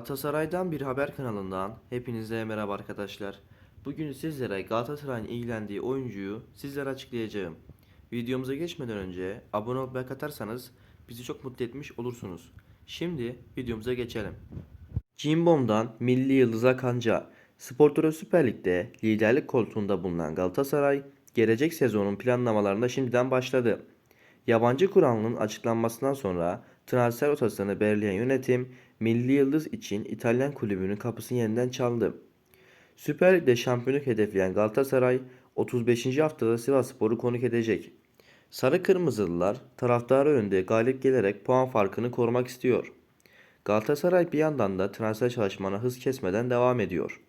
Galatasaray'dan bir haber kanalından hepinize merhaba arkadaşlar. Bugün sizlere Galatasaray'ın ilgilendiği oyuncuyu sizlere açıklayacağım. Videomuza geçmeden önce abone olup like atarsanız bizi çok mutlu etmiş olursunuz. Şimdi videomuza geçelim. Cimbom'dan Milli Yıldız'a kanca. Sportoro Süper Lig'de liderlik koltuğunda bulunan Galatasaray, gelecek sezonun planlamalarında şimdiden başladı. Yabancı kuralının açıklanmasından sonra transfer rotasını belirleyen yönetim Milli Yıldız için İtalyan kulübünün kapısını yeniden çaldı. Süper Lig'de şampiyonluk hedefleyen Galatasaray 35. haftada Sivasspor'u konuk edecek. Sarı Kırmızılılar taraftarı önünde galip gelerek puan farkını korumak istiyor. Galatasaray bir yandan da transfer çalışmalarına hız kesmeden devam ediyor.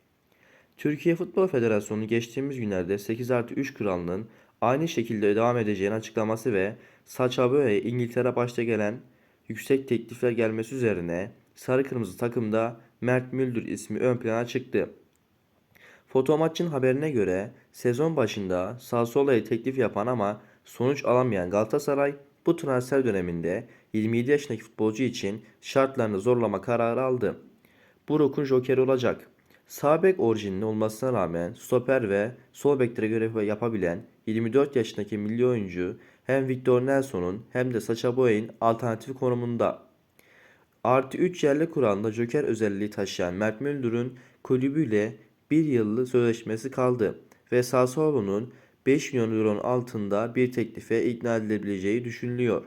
Türkiye Futbol Federasyonu geçtiğimiz günlerde 8 artı 3 kuralının aynı şekilde devam edeceğini açıklaması ve Sacha İngiltere başta gelen yüksek teklifler gelmesi üzerine Sarı Kırmızı takımda Mert Müldür ismi ön plana çıktı. Fotomaç'ın haberine göre sezon başında Sassuolo'ya teklif yapan ama sonuç alamayan Galatasaray bu transfer döneminde 27 yaşındaki futbolcu için şartlarını zorlama kararı aldı. Buruk'un jokeri olacak. Sağ bek orijinli olmasına rağmen stoper ve sol beklere görev yapabilen 24 yaşındaki milli oyuncu hem Victor Nelson'un hem de Sacha Boey'in alternatif konumunda. Artı 3 yerli kuralında joker özelliği taşıyan Mert Müldür'ün kulübüyle bir yıllık sözleşmesi kaldı ve Sassuolo'nun 5 milyon euronun altında bir teklife ikna edilebileceği düşünülüyor.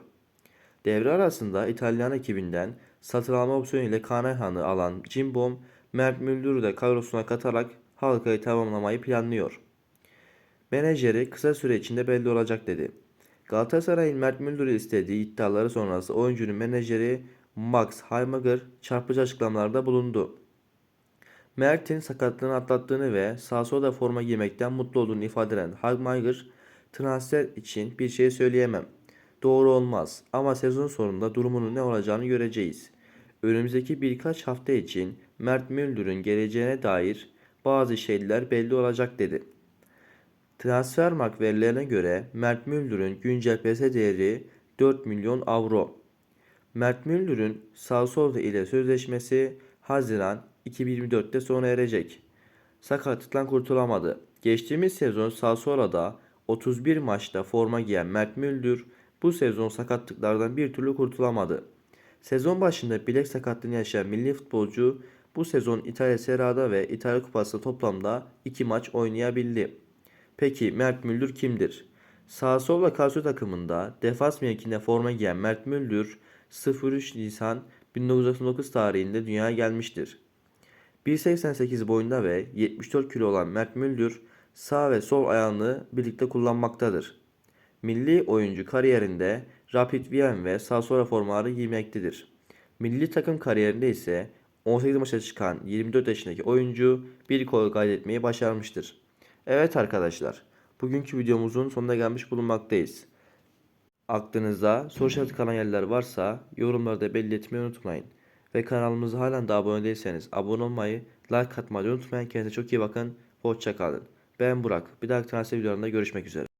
Devre arasında İtalyan ekibinden satın alma opsiyonu ile Kanahan'ı alan Cimbom, Mert Müldür'ü de kadrosuna katarak halkayı tamamlamayı planlıyor. Menajeri kısa süre içinde belli olacak dedi. Galatasaray'ın Mert Müldür'ü istediği iddiaları sonrası oyuncunun menajeri Max Heimager çarpıcı açıklamalarda bulundu. Mert'in sakatlığını atlattığını ve Sassuolo'da forma giymekten mutlu olduğunu ifade eden Heimager, transfer için bir şey söyleyemem. Doğru olmaz ama sezon sonunda durumunun ne olacağını göreceğiz. Önümüzdeki birkaç hafta için Mert Müldür'ün geleceğine dair bazı şeyler belli olacak dedi. Transfermarkt verilerine göre Mert Müldür'ün güncel PS değeri 4 milyon avro. Mert Müldür'ün Sassuolo ile sözleşmesi Haziran 2024'te sona erecek. Sakatlıktan kurtulamadı. Geçtiğimiz sezon Sassuolo'da 31 maçta forma giyen Mert Müldür bu sezon sakatlıklardan bir türlü kurtulamadı. Sezon başında bilek sakatlığını yaşayan milli futbolcu bu sezon İtalya Serie A'da ve İtalya Kupası toplamda 2 maç oynayabildi. Peki Mert Müldür kimdir? Sassuolo Calcio takımında defans mevkinde forma giyen Mert Müldür 03 Nisan 1999 tarihinde dünyaya gelmiştir. 1.88 boyunda ve 74 kilo olan Mert Müldür sağ ve sol ayağını birlikte kullanmaktadır. Milli oyuncu kariyerinde Rapid Wien ve Sassuolo formaları giymektedir. Milli takım kariyerinde ise 18 maça çıkan 24 yaşındaki oyuncu bir gol kaydetmeyi başarmıştır. Evet arkadaşlar, bugünkü videomuzun sonuna gelmiş bulunmaktayız. Aklınızda soru işareti kalan yerler varsa yorumlarda belli etmeyi unutmayın. Ve kanalımıza halen de abone değilseniz abone olmayı, like atmayı unutmayın. Kendinize çok iyi bakın. Hoşçakalın. Ben Burak. Bir dahaki transfer videolarında görüşmek üzere.